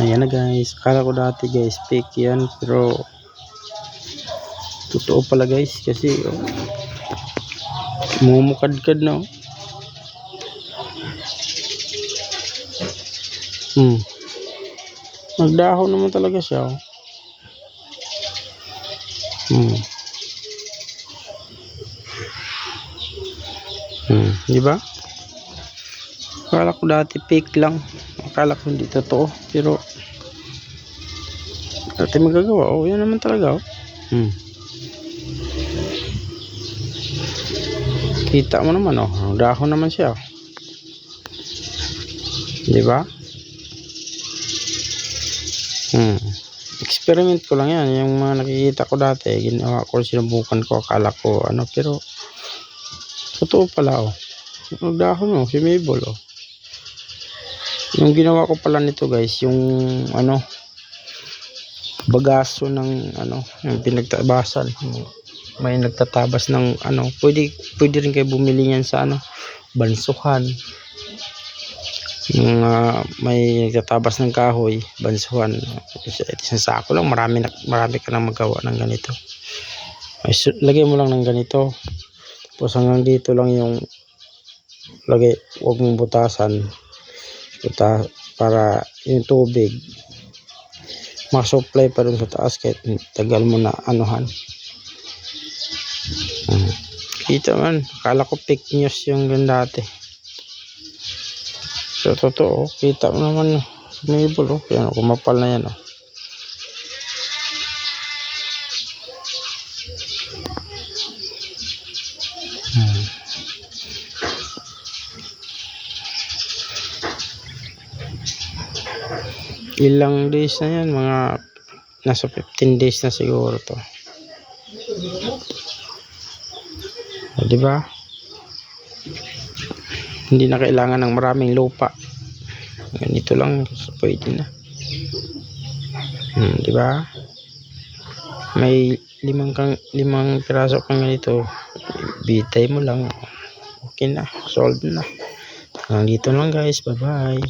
Ayan na guys. Akala ko dati guys fake yan. Pero totoo pala guys. Kasi oh, mumukadkad na oh. Hmm. Nagdahon naman talaga siya oh. Hmm. Hmm. Di ba? Akala ko dati fake lang. Akala ko hindi totoo. Pero dati magagawa. Oh, yan naman talaga. Oh. Hmm. Kita mo naman oh. Dahon naman siya. oh. Di ba? Hmm. Experiment ko lang yan. Yung mga nakikita ko dati, ginawa ko, sinubukan ko, akala ko, ano, pero, totoo pala, oh. Dahon, oh, si Mabel, oh. Yung ginawa ko pala nito, guys, yung, ano, bagaso ng, ano, yung pinagtabasan. May nagtatabas ng, ano, pwede, pwede rin kayo bumili yan sa, ano, bansuhan. Yung ah, may nagtatabas ng kahoy, bansuhan. Isa- Isang sako lang, marami, marami ka nang magawa ng ganito. Ay, lagay mo lang ng ganito. Tapos hanggang dito lang yung lagay, huwag mong butasan. Buta, para yung tubig masupply pa dun sa taas kahit tagal mo na anuhan. Hmm. Kita man, akala ko fake news yung gan dati. So, totoo, kita mo naman, sumibol, oh. Yan, oh, kumapal na yan, oh. Ilang days na yan, mga nasa 15 days na siguro to. O, di ba? Hindi na kailangan ng maraming lupa. Ganito lang, pwede na. Hmm, di ba? May limang kang limang piraso kang ganito. Bitay mo lang. Okay na, solved na. Hanggang dito lang guys. Bye-bye.